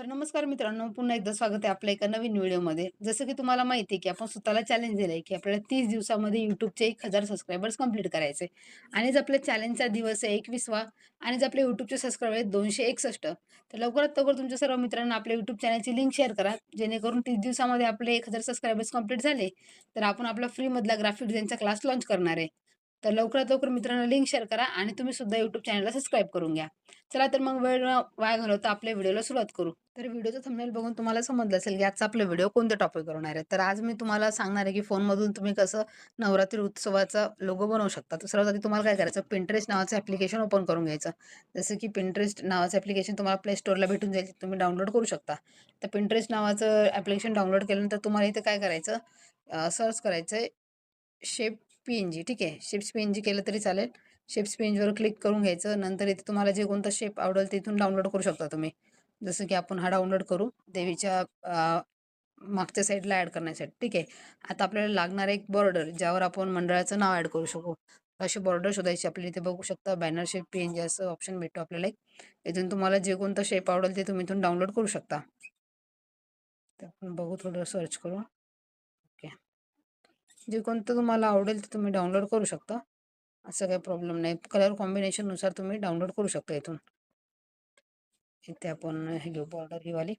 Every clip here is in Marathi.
तर नमस्कार मित्रांनो, पुन्हा एकदा स्वागत आहे आपल्या एका नवीन व्हिडिओमध्ये. जसं की तुम्हाला माहिती आहे, की आपण स्वतःला चॅलेंज दिलं आहे की आपल्याला तीस दिवसामध्ये YouTubeचे 1000 सबस्क्रायबर्स कंप्लीट करायचे. आणि जर आपल्या चॅलेंजचा दिवस आहे 21वा आणि जर आपले युट्यूबचे सबस्क्रायबर आहेत 261 तर लवकरात लवकर तुमच्या सर्व मित्रांना आपल्या युट्यूब चॅनलची लिंक शेअर करा. जेणेकरून तीस दिवसामध्ये आपले एक हजार सबस्क्रायबर्स कंप्लीट झाले, तर आपण आपला फ्रीमधला ग्राफिक डिझाईनचा क्लास लॉन्च करणार आहे. तर लवकरात लवकर मित्रांनो लिंक शेअर करा आणि तुम्ही सुद्धा युट्यूब चॅनलला सबस्क्राईब करून घ्या. चला तर मग वेळ वाय वाया घालवता आपल्या व्हिडिओला सुरुवात करू. तर व्हिडिओचा थंबनेल बघून तुम्हाला समजलं असेल, की आजचा आपला व्हिडिओ कोणत्या टॉपिकवर होणार आहे. तर आज मी तुम्हाला सांगणार आहे, की फोनमधून तुम्ही कसं नवरात्री उत्सवाचा लोगो बनवू शकता. तर सर्वात आधी तुम्हाला काय करायचं पिंटरेस्ट नावाचं ॲप्लिकेशन ओपन करून घ्यायचं. जसं की पिंटरेस्ट नावाचं ॲप्लिकेशन तुम्हाला प्ले स्टोअरला भेटून जाईल. तुम्ही डाउनलोड करू शकता. तर पिंटरेस्ट नावाचं ॲप्लिकेशन डाउनलोड केल्यानंतर तुम्हाला इथे काय करायचं सर्च करायचं शेप पी-एन-जी ठीक आहे. शेप्स पी-एन-जी केलं तरी चालेल. शेप्स पी-एन-जीवर क्लिक करून घ्यायचं. नंतर इथे तुम्हाला जे कोणता शेप आवडेल तिथून डाउनलोड करू शकता तुम्ही. जसं की आपण हा डाउनलोड करू देवीच्या मागच्या साईडला ॲड करण्यासाठी ठीक आहे. आता आपल्याला लागणार एक बॉर्डर ज्यावर आपण मंडळाचं नाव ॲड करू शकू. अशी बॉर्डर शोधायची आपल्याला इथे बघू शकता बॅनर शेप पी-एन-जी असं ऑप्शन भेटतो आपल्याला एक. इथून तुम्हाला जे कोणता शेप आवडेल ते तुम्ही इथून डाउनलोड करू शकता. तर आपण बघू थोडं सर्च करू. जे कोणतं तुम्हाला आवडेल ते तुम्ही डाउनलोड करू शकता. असं काही प्रॉब्लेम नाही. कलर कॉम्बिनेशननुसार तुम्ही डाउनलोड करू शकता इथून. इथे आपण हे घेऊ बॉर्डर ही वाली.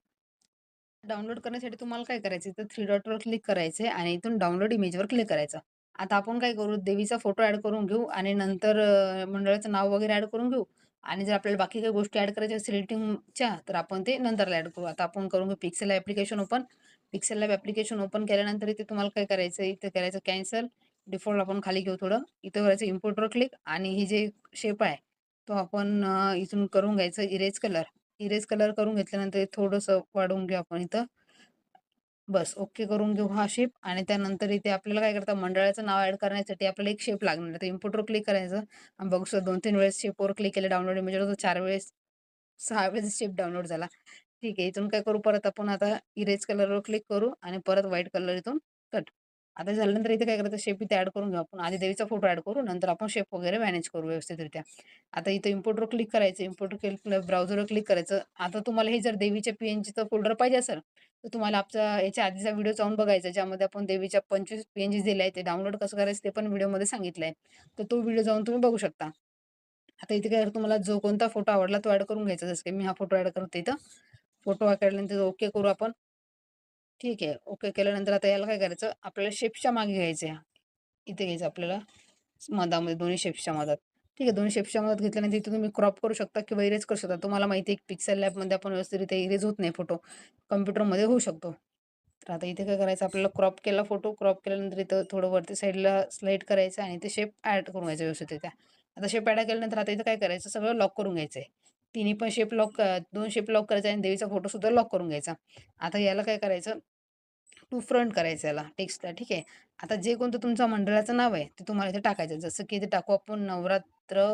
डाउनलोड करण्यासाठी तुम्हाला काय करायचं इथं थ्री डॉटवर क्लिक करायचं आहे आणि इथून डाउनलोड इमेजवर क्लिक करायचं. आता आपण काय करू देवीचा फोटो ॲड करून घेऊ आणि नंतर मंडळाचं नाव वगैरे ॲड करून घेऊ आणि जर आपल्याला बाकी काही गोष्टी ॲड करायच्या असतील एडिटिंगच्या तर आपण ते नंतरला ॲड करू. आता आपण करून घेऊ pixel application open. Excel lab application open केल्यानंतर इथे तुम्हाला काय करायचं इथे करायचं कॅन्सल. डिफॉल्ट आपण खाली घेऊ थोडं. इथं करायचं इम्पोर्टवर क्लिक आणि ही जे शेप आहे तो आपण इथून करून घ्यायचं इरेज कलर. इरेज कलर करून घेतल्यानंतर थोडंसं वाढवून घेऊ आपण इथं. बस ओके करून घेऊ हा शेप आणि त्यानंतर इथे आपल्याला काय करता मंडळाचं नाव ऍड करण्यासाठी आपल्याला एक शेप लागणार आहे. तर इम्पोर्टवर क्लिक करायचं आणि बघू शकता 2-3 वेळेस शेपवर क्लिक केलं डाउनलोड इमेजवर चार वेळेस सहा वेळेस शेप डाउनलोड झाला. ठीक आहे. इथून काय करू परत आपण आता इरेज कलरवर क्लिक करू आणि परत व्हाईट कलर इथून कट. आता झाल्यानंतर इथे काय करायचं शेप इथे ऍड करून घेऊ आपण. आधी देवीचा फोटो ऍड करू नंतर आपण शेप वगैरे मॅनेज करू व्यवस्थितरित्या. आता इथं इम्पोर्टवर क्लिक करायचं. इम्पोर्ट केलं ब्राउझरवर क्लिक करायचं. आता तुम्हाला हे जर देवीच्या पीएनजीचं फोल्डर पाहिजे असेल तर तुम्हाला आमचा याच्या आधीचा व्हिडिओ जाऊन बघायचा ज्यामध्ये आपण देवीच्या 25 पी-एन-जीज दिल्या ते डाउनलोड कसं करायचं ते पण व्हिडिओमध्ये सांगितलं आहे. तर तो व्हिडिओ जाऊन तुम्ही बघू शकता. आता इथे काय तुम्हाला जो कोणता फोटो आवडला तो ऍड करून घ्यायचा. जसं की मी हा फोटो ऍड करते इथं. फोटो हा केल्यानंतर ओके करू आपण. ठीक आहे. ओके केल्यानंतर आता याला काय करायचं आपल्याला शेप्सच्या मागे घ्यायचं आहे. इथे घ्यायचं आपल्याला मधामध्ये दोन्ही शेप्सच्या मधात. ठीक आहे. दोन्ही शेप्सच्या मधात घेतल्यानंतर इथे तुम्ही क्रॉप करू शकता किंवा इरेज करू शकता. तुम्हाला माहिती आहे पिक्सेल लॅबमध्ये आपण व्यवस्थितरित्या इरेज होत नाही फोटो. कम्प्युटरमध्ये होऊ शकतो. तर आता इथे काय करायचं आपल्याला क्रॉप केला फोटो. क्रॉप केल्यानंतर इथं थोडं वरती साईडला स्लाईड करायचं आणि ते शेप ॲड करून घ्यायचा व्यवस्थितरित्या. आता शेप ॲड केल्यानंतर आता इथं काय करायचं सगळं लॉक करून घ्यायचं आहे. तिन्ही पण शेप लॉक दोन शेप लॉक करायचा आणि देवीचा फोटोसुद्धा लॉक करून घ्यायचा. आता याला काय करायचं टू फ्रंट करायचं याला टेक्स्टला ठीक आहे. आता जे कोणतं तुमचा मंडळाचं नाव आहे ते तुम्हाला इथे टाकायचं. जसं की इथे टाकू आपण नवरात्र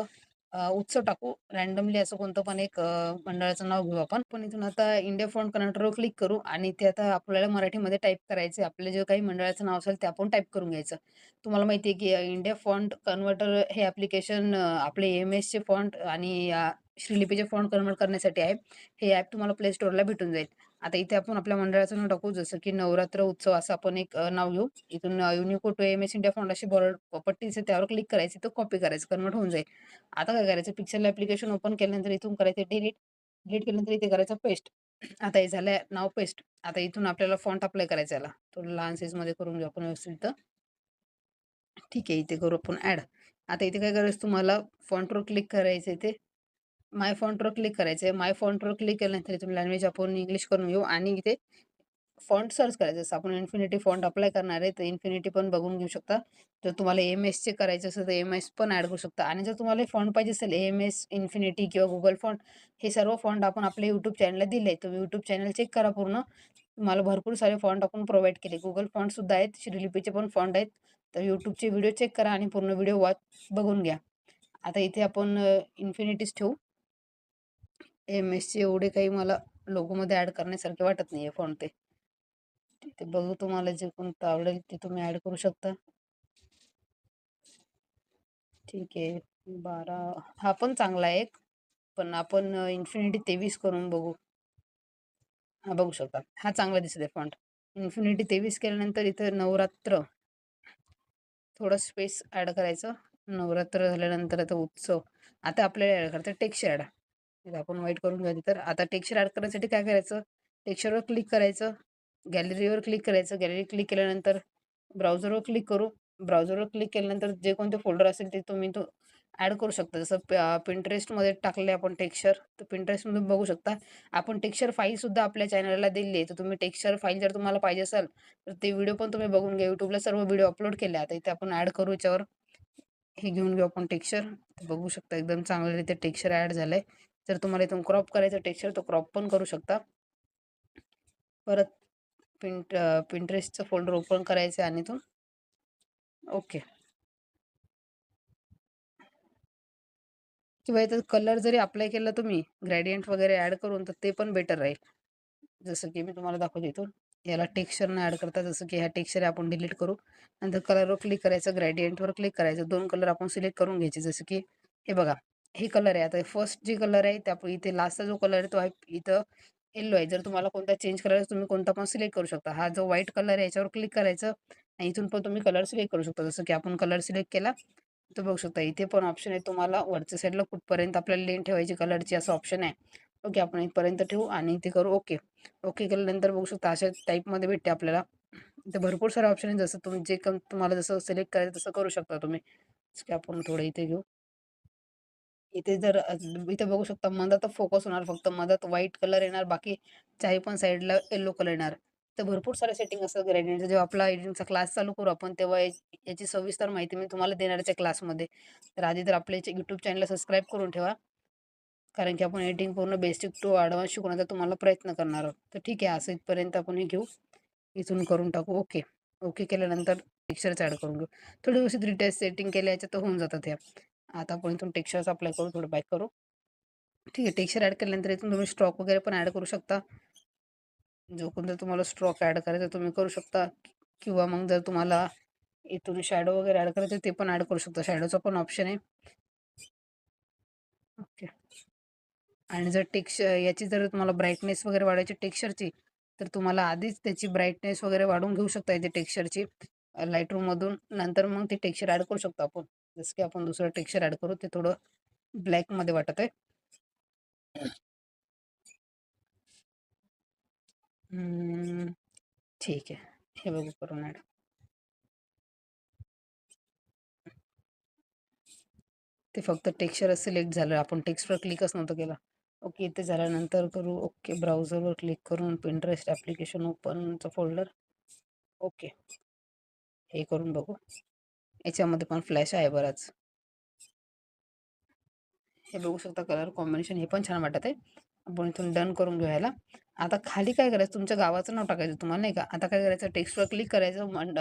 उत्सव टाकू. रँडमली असं कोणतं पण एक मंडळाचं नाव घेऊ आपण. पण इथून आता इंडिया फॉन्ट कन्व्हर्टरवर क्लिक करू आणि ते आता आपल्याला मराठीमध्ये टाईप करायचं आपले आपलं जे काही मंडळाचं नाव असेल ते आपण टाईप करून घ्यायचं. तुम्हाला माहिती आहे की इंडिया फॉन्ट कन्व्हर्टर हे ॲप्लिकेशन आपले एम-एसचे फॉन्ट आणि श्रीलिपीचे फॉन्ट कन्व्हर्ट करण्यासाठी आहे. हे ॲप तुम्हाला प्ले स्टोअरला भेटून जाईल. आता इथे आपण आपल्या मंडळाचं नाव टाकू. जसं की नवरात्र उत्सव असं आपण एक नाव घेऊ. इथून unicode to MS India font अशी बॉर्डर पट्टी दिसते त्यावर क्लिक करायची. तर कॉपी करायचं कन्व्हर्ट होऊन जाईल. आता काय करायचं पिक्सेल ऍप्लिकेशन ओपन केल्यानंतर इथून करायचं डिलीट. डिलीट केल्यानंतर इथे करायचं पेस्ट. आता हे झालं नाव पेस्ट. आता इथून आपल्याला फॉन्ट अप्लाय करायचा याला. थोडं लहान साईजमध्ये करून घेऊ आपण व्यवस्थित ठीक आहे. इथे करू आपण ऍड आता इथे काय करायचं तुम्हाला फॉन्टवर क्लिक करायचं इथे. माय फॉन्टवर क्लिक करायचं आहे. माय फॉन्टवर क्लिक केल्यानंतर तुम्ही लँग्वेज आपण इंग्लिश करून घेऊ आणि इथे फॉन्ट सर्च करायचं. जसं आपण इन्फिनिटी फॉन्ट अप्लाय करणार आहे तर इन्फिनिटी पण बघून घेऊ शकता. जर तुम्हाला एम-एसचे करायचे असेल तर एम-एस पण ॲड करू शकता आणि जर तुम्हाला फॉन्ट पाहिजे असेल एम-एस, इन्फिनिटी किंवा गुगल फॉन्ट हे सर्व फॉन्ट आपण आपल्या यूट्यूब चॅनलला दिले आहेत. तुम्ही यूट्यूब चॅनल चेक करा पूर्ण. तुम्हाला भरपूर सारे फॉन्ट आपण प्रोव्हाइड केले. गुगल फॉन्टसुद्धा आहेत. श्रीलिपीचे पण फॉन्ट आहेत. तर यूट्यूबचे व्हिडिओ चेक करा आणि पूर्ण व्हिडिओ वॉच बघून घ्या. आता इथे आपण इन्फिनिटीज ठेवू एम-एसचे एवढे काही मला लोगोमध्ये ॲड करण्यासारखे वाटत नाही आहे फॉन्ट ते. ते बघू तुम्हाला जे कोणतं आवडेल ते तुम्ही ॲड करू शकता. ठीक आहे. 12 हा पण चांगला आहे एक. पण आपण इन्फिनिटी 23 करून बघू. हा बघू शकता हा चांगला दिसत आहे फॉन्ट इन्फिनिटी तेवीस केल्यानंतर इथं नवरात्र थोडं स्पेस ॲड करायचं नवरात्र झाल्यानंतर आता उत्सव आता आपल्याला ॲड करायचं टेक्स्चर ॲड आपण व्हाईट करून घ्या. तर आता टेक्स्चर ॲड करण्यासाठी काय करायचं? टेक्स्चरवर क्लिक करायचं. गॅलरीवर क्लिक करायचं. गॅलरी क्लिक केल्यानंतर ब्राउझरवर क्लिक करू. ब्राउझरवर क्लिक केल्यानंतर जे कोणते फोल्डर असेल ते तुम्ही तो ॲड करू शकता. जसं पिंटरेस्टमध्ये टाकले आपण टेक्स्चर तर पिंटरेस्टमधून बघू शकता. आपण टेक्स्चर फाईलसुद्धा आपल्या चॅनलला दिली आहे. तर तुम्ही टेक्स्चर फाईल जर तुम्हाला पाहिजे असेल तर ते व्हिडिओ पण तुम्ही बघून घ्या. यूट्यूबला सर्व व्हिडिओ अपलोड केले आता इथे आपण ॲड करू याच्यावर. हे घेऊन घेऊ आपण टेक्स्चर बघू शकता. एकदम चांगल्यारीत्या टेक्स्चर ॲड झालं आहे जर तुम्हाला इथून क्रॉप करायचं टेक्स्चर तो क्रॉप पण करू शकता. परत पिंट पिंटरेस्टचं फोल्डर ओपन करायचं आणि इथून. ओके किंवा इथं कलर जरी अप्लाय केला तुम्ही ग्रॅडियंट वगैरे ॲड करून तर ते पण बेटर राहील. जसं की मी तुम्हाला दाखवते इथून. याला टेक्स्चरनं ॲड करता जसं की ह्या टेक्स्चर आपण डिलीट करू. नंतर कलरवर क्लिक करायचं ग्रॅडियंटवर क्लिक करायचं. दोन कलर आपण सिलेक्ट करून घ्यायचे. जसं की हे बघा. हे कलर आहे. आता फर्स्ट जे कलर आहे त्या इथे लास्टचा जो कलर आहे तो आहे इथं येल्लो आहे. जर तुम्हाला कोणता चेंज करायचा तुम्ही कोणता पण सिलेक्ट करू शकता. हा जो व्हाईट कलर आहे याच्यावर क्लिक करायचं आणि इथून पण तुम्ही कलर सिलेक्ट करू शकता. जसं की आपण कलर सिलेक्ट केला तर बघू शकता इथे पण ऑप्शन आहे. तुम्हाला वरच्या साईडला कुठपर्यंत आपल्याला लेन ठेवायची कलरची असं ऑप्शन आहे. ओके आपण इथपर्यंत ठेवू आणि इथे करू ओके ओके केल्यानंतर बघू शकता अशा टाईपमध्ये भेटते आपल्याला. इथे भरपूर सारे ऑप्शन आहे जसं तुम्ही जे कम तुम्हाला जसं सिलेक्ट करायचं तसं करू शकता तुम्ही. की आपण थोडं इथे घेऊ. इथे जर इथे बघू शकता मधात फोकस होणार फक्त मधात व्हाईट कलर येणार बाकी चाही पण साईडला येल्लो कलर येणार. तर भरपूर सारे सेटिंग असतात ग्रेडियंटचं जेव्हा आपला एडिटिंगचा क्लास चालू करू आपण तेव्हा याची सविस्तर माहिती मी तुम्हाला देणार त्या क्लासमध्ये तर आधी तर आपल्या यूट्यूब चॅनलला सबस्क्राईब करून ठेवा. कारण की आपण एडिटिंग पूर्ण बेसिक टू ॲडव्हान्स शिकवण्याचा तुम्हाला प्रयत्न करणार आहोत. तर ठीक आहे असं इथपर्यंत आपण हे घेऊ. इथून करून टाकू. ओके ओके केल्यानंतर टेक्स्चरच ॲड करून घेऊ. थोडी व्यवस्थित रिटेस्ट सेटिंग केल्या याच्यात तर होऊन जातात ह्या आता आपण इथून टेक्स्चर्स अप्लाय करू थोडं बॅक करू. ठीक आहे टेक्स्चर ॲड केल्यानंतर इथून तुम्ही स्ट्रॉक वगैरे पण ॲड करू शकता. जो कोणता तुम्हाला स्ट्रॉक ॲड करायचा तुम्ही करू शकता. किंवा मग जर तुम्हाला इथून शॅडो वगैरे ॲड करायचं ते पण ॲड करू शकता. शॅडोचा पण ऑप्शन आहे. ओके आणि जर टेक्स्चर याची जर तुम्हाला ब्राईटनेस वगैरे वाढायची टेक्स्चरची तर तुम्हाला आधीच त्याची ब्राईटनेस वगैरे वाढवून घेऊ शकता इथे टेक्स्चरची. लाइट रूममधून नंतर मग ते टेक्स्चर ॲड करू शकतो आपण. जसं की आपण दुसरं टेक्स्चर ॲड करू ते थोडं ब्लॅकमध्ये वाटत आहे ठीक आहे. हे बघू करून ॲड ते फक्त टेक्स्चर सिलेक्ट झालं. आपण टेक्स्टवर क्लिकच नव्हतं केलं. ओके इथे झाल्यानंतर करू. ओके ब्राउझरवर क्लिक करून पिंटरेस्ट ॲप्लिकेशन ओपनचा फोल्डर ओके हे करून बघू. याच्यामध्ये पण फ्लॅश आहे बराच. हे बघू शकता कलर कॉम्बिनेशन हे पण छान वाटत आहे. आपण इथून डन करून घ्यायला. आता खाली काय करायचं? तुमच्या गावाचं नाव टाकायचं तुम्हाला नाही का? आता काय करायचं? टेक्स्टवर क्लिक करायचं मंड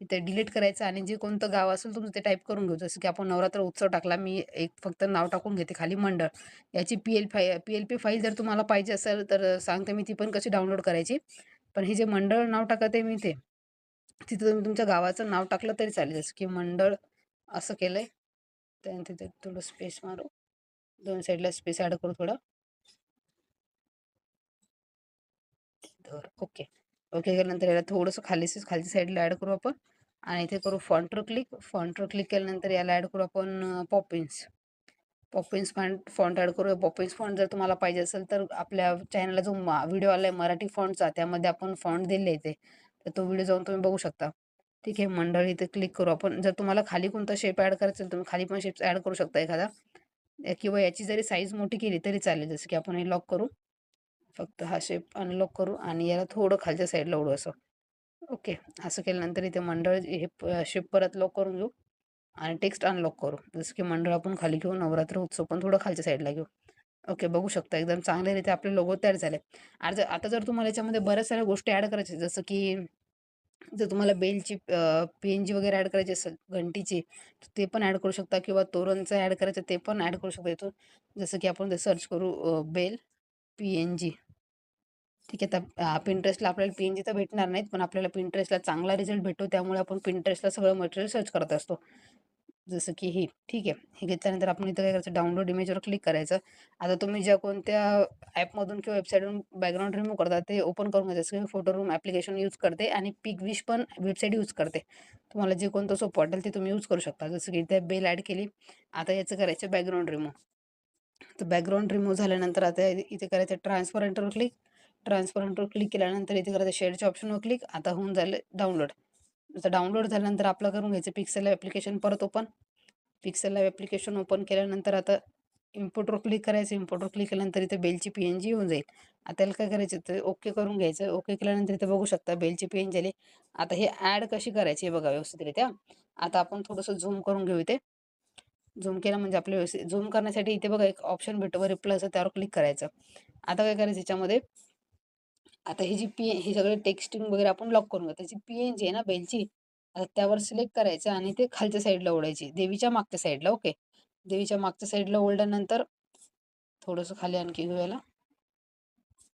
इथे डिलीट करायचं आणि जे कोणतं गाव असेल तुमचं ते टाईप करून घेऊ. जसं की आपण नवरात्र उत्सव टाकला मी एक फक्त नाव टाकून घेते खाली मंडळ. याची पी एल फाय पी एल पी फाईल जर तुम्हाला पाहिजे असेल तर सांगते मी ती पण कशी डाउनलोड करायची? पण हे जे मंडळ नाव टाकत आहे मी ते. तिथं तुम्ही तुमच्या गावाचं नाव टाकलं तरी चालेल. जसं की मंडळ असं केलं आहे त्यानंतर तिथे थोडं स्पेस मारू. दोन साईडला स्पेस ॲड करू थोडं. ओके ओके केल्यानंतर याला थोडंसं खाली खालच्या साईडला ॲड करू आपण. आणि इथे करू फॉन्टर क्लिक फॉन्टर क्लिक केल्यानंतर याला ॲड करू आपण Poppins Poppins font font add करू पॉपिन्स फॉन्ट जर तुम्हाला पाहिजे असेल तर आपल्या चॅनलला जो व्हिडिओ आला आहे मराठी फॉन्टचा त्यामध्ये आपण फॉन्ट दिले इथे तर तो व्हिडिओ जाऊन तुम्ही बघू शकता. ठीक आहे मंडळ इथे क्लिक करू आपण. जर तुम्हाला खाली कोणता शेप ॲड करायचा असेल तुम्ही खाली पण शेप्स ॲड करू शकता एखादा. किंवा याची जरी साईज मोठी केली तरी चालेल जसं की आपण हे लॉक करू. फक्त हा शेप अनलॉक करू आणि याला थोडं खालच्या साईडला उडू असं. ओके असं केल्यानंतर इथे मंडळ हे शेप परत लॉक करून घेऊ आणि टेक्स्ट अनलॉक करू. जसं की मंडळ आपण खाली घेऊ नवरात्र उत्सव पण थोडं खालच्या साईडला घेऊ. ओके बघू शकता एकदम चांगल्यारीते आपले लोगो तयार झाले. आणि जर आता जर तुम्हाला याच्यामध्ये बऱ्याच साऱ्या गोष्टी ॲड करायच्या जसं की जर तुम्हाला बेलची पी एन जी वगैरे ॲड करायची असेल घंटीची तर ते पण ॲड करू शकता किंवा तोरणचं ॲड करायचं ते पण ॲड करू शकता इथून. जसं की आपण ते सर्च करू बेल पी एन जी ठीक आहे आता पिंटरेस्टला आपल्याला पी एन जी तर भेटणार नाहीत पण आपल्याला पिंटरेस्टला चांगला रिझल्ट भेटतो त्यामुळे आपण पिंटरेस्टला सगळं मटेरियल सर्च करत असतो. जसं की हे ठीक आहे. हे घेतल्यानंतर आपण इथं काय करायचं? डाउनलोड इमेजवर क्लिक करायचं. आता तुम्ही ज्या कोणत्या ॲपमधून किंवा वेबसाईटवरून बॅकग्राऊंड रिमूव्ह करता ते ओपन करून घ्यायचं. जसं की फोटो रूम ॲप्लिकेशन यूज करते आणि पिक विश पण वेबसाईट यूज करते. तुम्हाला जे कोणतं सोपं वाटेल ते तुम्ही यूज करू शकता. जसं की इथे बेल ॲड केली आता याचं करायचं बॅकग्राऊंड रिमूव्ह तर बॅकग्राऊंड रिमूव्ह झाल्यानंतर आता इथे करायचं ट्रान्सपरंटवर क्लिक ट्रान्सपरंटवर क्लिक केल्यानंतर इथे करायचं शेअरच्या ऑप्शनवर क्लिक आता होऊन झालं डाउनलोड आता डाउनलोड झाल्यानंतर आपलं करून घ्यायचं. पिक्सेल ॲप्लिकेशन परत open pixel live application open केल्यानंतर आता इम्पोर्टवर क्लिक करायचं. इम्पोर्टवर क्लिक केल्यानंतर इथे बेलची पी एन जी येऊन जाईल. आता त्याला काय करायचं? तर ओके करून घ्यायचं. ओके केल्यानंतर इथे बघू शकता बेलची पी एन झाली आता हे ॲड कशी करायची हे बघा व्यवस्थितरित्या. आता आपण थोडंसं झूम करून घेऊ इथे. झूम केलं म्हणजे आपल्या व्यवस्थित. झूम करण्यासाठी इथे बघा एक ऑप्शन भेटतो. वर प्लस त्यावर क्लिक करायचं. आता काय करायचं याच्यामध्ये? आता ही जी पी हे सगळे टेक्स्टिंग वगैरे आपण लॉक करून घेऊ त्याची पी एन जी आहे ना बेलची आता त्यावर सिलेक्ट करायचं आणि ते खालच्या साईडला ओढायची. देवीच्या मागच्या साईडला ओके देवीच्या मागच्या साईडला ओढल्यानंतर थोडंसं खाली आणखी घेऊयाला.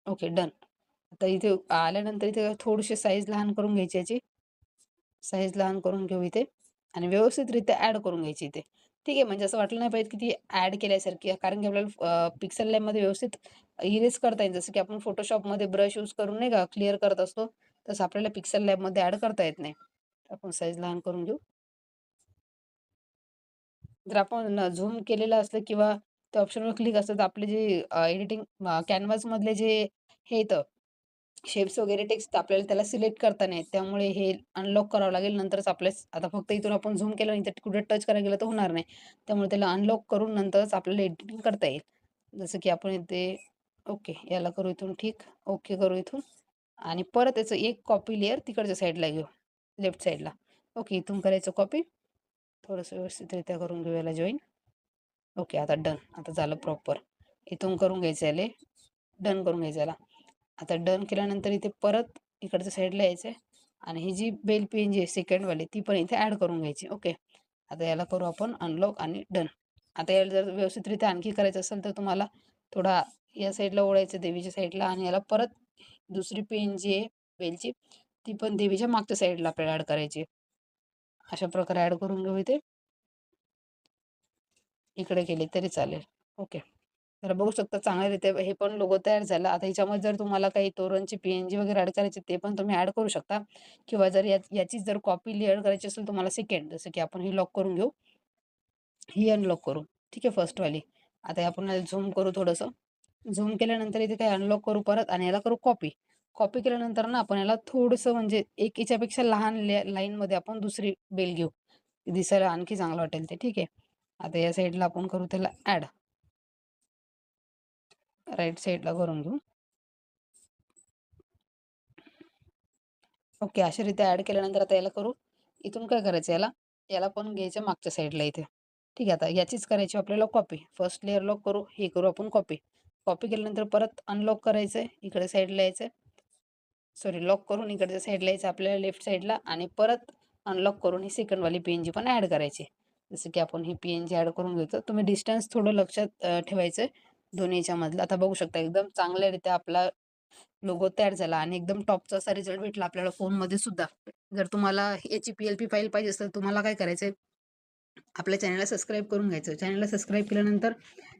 ओके डन आता इथे आल्यानंतर इथे थोडीशी साईज लहान करून घ्यायची याची. साईज लहान करून घेऊ इथे. आणि व्यवस्थितरित्या ॲड करून घ्यायची इथे. ठीक आहे म्हणजे असं वाटलं नाही पाहिजे की ती ॲड केल्यासारखी कारण की आपल्याला पिक्सल लॅबमध्ये व्यवस्थित इरेज करता येईल. जसं की आपण फोटोशॉपमध्ये ब्रश यूज करून नाही का क्लिअर करत असतो तसं आपल्याला पिक्सल लॅबमध्ये ॲड करता येत नाही. आपण साईज लहान करून घेऊ. जर आपण झूम केलेलं असलं किंवा त्या ऑप्शनवर क्लिक असतं तर आपले जे एडिटिंग कॅनव्हासमधले जे हे येतं शेप्स वगैरे टेक्स्ट आपल्याला त्याला सिलेक्ट करता नाही त्यामुळे हे अनलॉक करावं लागेल. नंतरच आपल्या आता फक्त इथून आपण झूम केलं नाही तर कुठे टच करायला गेलं तर होणार नाही. त्यामुळे त्याला अनलॉक करून नंतरच आपल्याला एडिटिंग करता येईल. जसं की आपण इथे ओके याला करू इथून ठीक. ओके करू इथून. आणि परत याचं एक कॉपी लेअर तिकडच्या साईडला घेऊ. लेफ्ट साईडला ओके इथून करायचं कॉपी थोडंसं व्यवस्थितरित्या करून घेऊ याला जॉईन ओके आता डन आता झालं प्रॉपर इथून करून घ्यायचं याले. डन करून घ्यायचं याला. आता डन केल्यानंतर इथे परत इकडच्या साईडला यायचं आहे आणि ही जी बेल पेन जी आहे सेकंडवाली ती पण इथे ॲड करून घ्यायची. ओके आता याला करू आपण अनलॉक आणि डन आता याला जर व्यवस्थितरित्या आणखी करायचं असेल तर तुम्हाला थोडा या साईडला ओढायचं देवीच्या साईडला. आणि याला परत दुसरी पेन जी आहे बेलची ती पण देवीच्या मागच्या साईडला आपल्याला ॲड करायची अशा प्रकारे ॲड करून घेऊ इथे. इकडे केली तरी चालेल. ओके तर बघू शकता चांगल्यारीत्या हे पण लोगो तयार झालं. आता ह्याच्यामध्ये जर तुम्हाला काही तोरणची पी एन जी वगैरे ॲड करायचे ते पण तुम्ही ॲड करू शकता. किंवा जर या याची जर कॉपी लेअर करायची असेल तुम्हाला सेकंड जसं की आपण ही लॉक करून घेऊ. ही अनलॉक करू. ठीक आहे फर्स्टवाली आता आपण झूम करू थोडंसं. झूम केल्यानंतर इथे काही अनलॉक करू परत आणि याला करू कॉपी कॉपी केल्यानंतर ना आपण याला थोडंसं म्हणजे एक याच्यापेक्षा लहान लाईनमध्ये आपण दुसरी बेल घेऊ. दिसायला आणखी चांगलं वाटेल ते. ठीक आहे. आता या साईडला आपण करू त्याला ॲड राईट साईडला करून घेऊ. ओके अशा रीती ॲड केल्यानंतर आता याला करू. इथून काय करायचं याला? याला पण घ्यायचं मागच्या साईडला इथे. ठीक आहे आता याचीच करायची आपल्याला कॉपी फर्स्ट लेअर लॉक करू हे करू आपण कॉपी कॉपी केल्यानंतर परत अनलॉक करायचं आहे इकडे साईडला यायचं सॉरी लॉक करून इकडच्या साईडला यायचं आपल्याला लेफ्ट साईडला आणि परत अनलॉक करून ही सेकंडवाली पी एन जी पण ॲड करायची जसं की आपण ही पी एन जी ॲड करून घेतो. तुम्ही डिस्टन्स थोडं लक्षात ठेवायचं आहे दोन्ही आता बघू शकता एकदम चांगल्यारीत्या आपला लोगो तयार झाला आणि एकदम टॉपचा असा रिझल्ट भेटला आपल्याला फोनमध्ये सुद्धा. जर तुम्हाला याची पी एल पी फाईल पाहिजे असेल तुम्हाला काय करायचं आहे आपल्या चॅनलला सबस्क्राईब करून घ्यायचं. चॅनलला सबस्क्राईब केल्यानंतर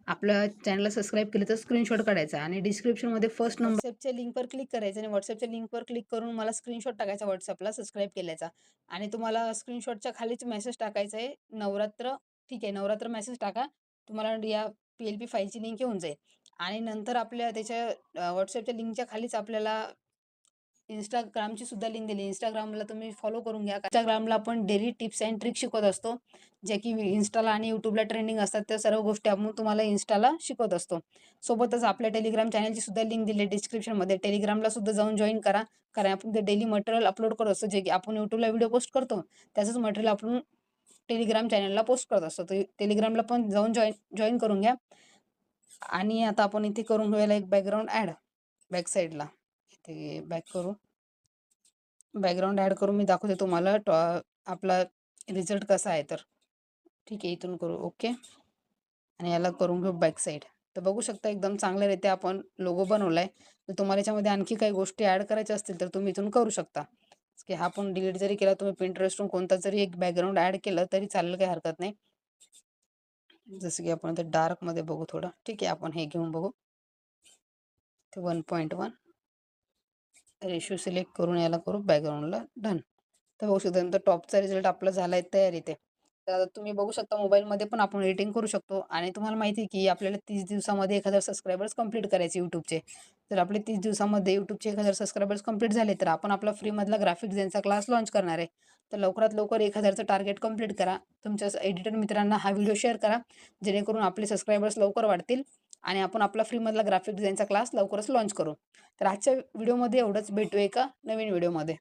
आपल्या चॅनलला सबस्क्राईब केलं तर स्क्रीनशॉट काढायचा आणि डिस्क्रिप्शनमध्ये फर्स्ट नंबर व्हॉट्सअपच्या लिंकवर क्लिक करायचं आणि व्हॉट्सअपच्या लिंकवर क्लिक करून मला स्क्रीनशॉट टाकायचा व्हॉट्सअपला सबस्क्राईब केल्याचा. आणि तुम्हाला स्क्रीनशॉटच्या खालीच मेसेज टाकायचा आहे नवरात्र ठीक आहे नवरात्र मेसेज टाका. तुम्हाला या पी एल पी फाईलची लिंक येऊन जाईल. आणि नंतर आपल्या त्याच्या व्हॉट्सअपच्या लिंकच्या खालीच आपल्याला इंस्टाग्रामची सुद्धा लिंक दिली. इंस्टाग्रामला तुम्ही फॉलो करून घ्या. इंस्टाग्रामला आपण डेली टिप्स अँड ट्रिक शिकवत असतो. जे की इन्स्टाला आणि यूट्यूबला ट्रेंडिंग असतात. त्या सर्व गोष्टी आपण तुम्हाला इन्स्टाला शिकवत असतो. सोबतच आपल्या टेलिग्राम चॅनलची सुद्धा लिंक दिली डिस्क्रिप्शनमध्ये टेलिग्रामला सुद्धा जाऊन जॉईन करा. कारण आपण ते डेली मटेरियल अपलोड करत असतो. जे की आपण यूट्यूबला व्हिडिओ पोस्ट करतो. त्याचंच मटेरियल आपण टेलिग्राम चॅनलला पोस्ट करत असतो. तर टेलिग्रामला पण जाऊन जॉईन जॉईन करून घ्या. आणि आता आपण इथे करून घ्यायला एक बॅकग्राऊंड ॲड बॅक साईडला इथे बॅक करू. बॅकग्राऊंड ॲड करून मी दाखवते तुम्हाला टॉ आपला रिझल्ट कसा आहे तर. ठीक आहे इथून करू. ओके. आणि याला करून घेऊ बॅक साईड तर बघू शकता एकदम चांगल्यारीत्या आपण लोगो बनवला आहे तर तुम्हाला याच्यामध्ये आणखी काही गोष्टी ॲड करायच्या असतील तर तुम्ही इथून करू शकता. की हा पण डिलीट जरी केला तुम्ही पिंटरेस्टून कोणता जरी एक बॅकग्राऊंड ॲड केलं तरी चालेल काही हरकत नाही. जसं की आपण आता डार्कमध्ये बघू थोडं. ठीक आहे आपण हे घेऊन बघू. ते 1.1 रेशो सिलेक्ट करून याला करू बॅकग्राऊंडला डन. तर बघू शकता नंतर टॉपचा रिझल्ट आपला झाला आहे तयार इथे. तर तुम्ही बघू शकता मोबाईलमध्ये पण आपण एडिटिंग करू शकतो आणि तुम्हाला माहिती आहे की आपल्याला तीस दिवसामध्ये एक हजार सबस्क्रायबर्स कंप्लीट करायचे यूट्यूबचे तर आपले तीस दिवसामध्ये यूट्यूबचे एक हजार सबस्क्रायबर्स कंप्लीट झाले तर आपण आपला फ्रीमधला ग्राफिक डिझाईनचा क्लास लॉन्च करणार आहे. तर लवकरात लवकर 1000चं टार्गेट कंप्लीट करा. तुमच्या एडिटर मित्रांना हा व्हिडिओ शेअर करा. जेणेकरून आपले सबस्क्रायबर्स लवकर वाढतील आणि आपण आपला फ्रीमधला ग्राफिक डिझाईनचा क्लास लवकरच लॉन्च करू. तर आजच्या व्हिडिओमध्ये एवढंच. भेटू एका नवीन व्हिडिओमध्ये.